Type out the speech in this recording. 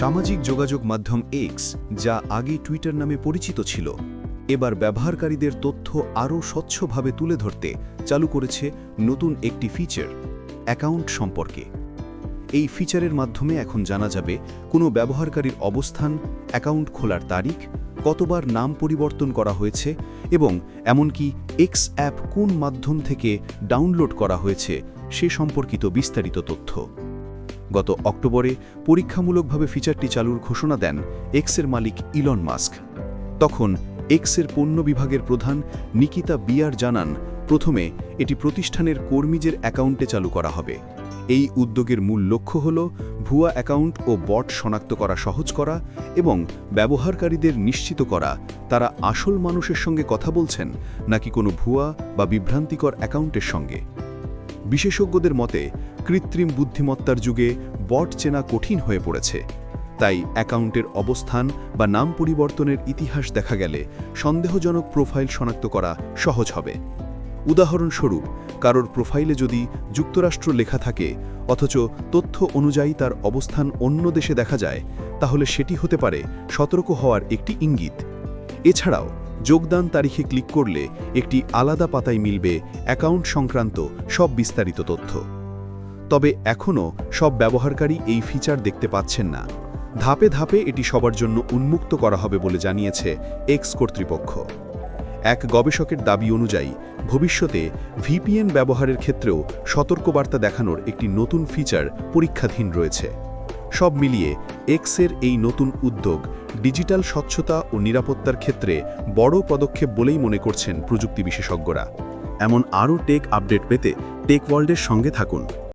সামাজিক যোগাযোগ মাধ্যম এক্স যা আগে টুইটার নামে পরিচিত ছিল, এবার ব্যবহারকারীদের তথ্য আরও স্বচ্ছভাবে তুলে ধরতে চালু করেছে নতুন একটি ফিচার অ্যাকাউন্ট সম্পর্কে। এই ফিচারের মাধ্যমে এখন জানা যাবে কোনো ব্যবহারকারীর অবস্থান অ্যাকাউন্ট খোলার তারিখ, কতবার নাম পরিবর্তন করা হয়েছে এবং এমনকি এক্স অ্যাপ কোন মাধ্যম থেকে ডাউনলোড করা হয়েছে, সে সম্পর্কিত বিস্তারিত তথ্য। গত অক্টোবরে পরীক্ষামূলকভাবে ফিচারটি চালুর ঘোষণা দেন এক্সের মালিক ইলন মাস্ক। তখন এক্সের পণ্য বিভাগের প্রধান নিকিতা বিয়ার জানান, প্রথমে এটি প্রতিষ্ঠানের কর্মীদের অ্যাকাউন্টে চালু করা হবে। এই উদ্যোগের মূল লক্ষ্য হল ভুয়া অ্যাকাউন্ট ও বট শনাক্ত করা সহজ করা এবং ব্যবহারকারীদের নিশ্চিত করা। তারা আসল মানুষের সঙ্গে কথা বলছেন নাকি কোনো ভুয়া বা বিভ্রান্তিকর অ্যাকাউন্টের সঙ্গে? বিশেষজ্ঞদের মতে, কৃত্রিম বুদ্ধিমত্তার যুগে বট চেনা কঠিন হয়ে পড়েছে। তাই অ্যাকাউন্টের অবস্থান বা নাম পরিবর্তনের ইতিহাস দেখা গেলে সন্দেহজনক প্রোফাইল শনাক্ত করা সহজ হবে। উদাহরণস্বরূপ, কারোর প্রোফাইলে যদি যুক্তরাষ্ট্র লেখা থাকে, অথচ তথ্য অনুযায়ী তার অবস্থান অন্য দেশে দেখা যায়, তাহলে সেটি হতে পারে সতর্ক হওয়ার একটি ইঙ্গিত। এছাড়াও যোগদান তারিখে ক্লিক করলে একটি আলাদা পাতায় মিলবে অ্যাকাউন্ট সংক্রান্ত সব বিস্তারিত তথ্য। তবে এখনও সব ব্যবহারকারী এই ফিচার দেখতে পাচ্ছেন না। ধাপে ধাপে এটি সবার জন্য উন্মুক্ত করা হবে বলে জানিয়েছে এক্স কর্তৃপক্ষ। এক গবেষকের দাবি অনুযায়ী, ভবিষ্যতে ভিপিএন ব্যবহারের ক্ষেত্রেও সতর্কবার্তা দেখানোর একটি নতুন ফিচার পরীক্ষাধীন রয়েছে। সব মিলিয়ে এক্সের এই নতুন উদ্যোগ ডিজিটাল স্বচ্ছতা ও নিরাপত্তার ক্ষেত্রে বড় পদক্ষেপ বলেই মনে করছেন প্রযুক্তি বিশেষজ্ঞরা। এমন আরও টেক আপডেট পেতে টেক ওয়ার্ল্ডের সঙ্গে থাকুন।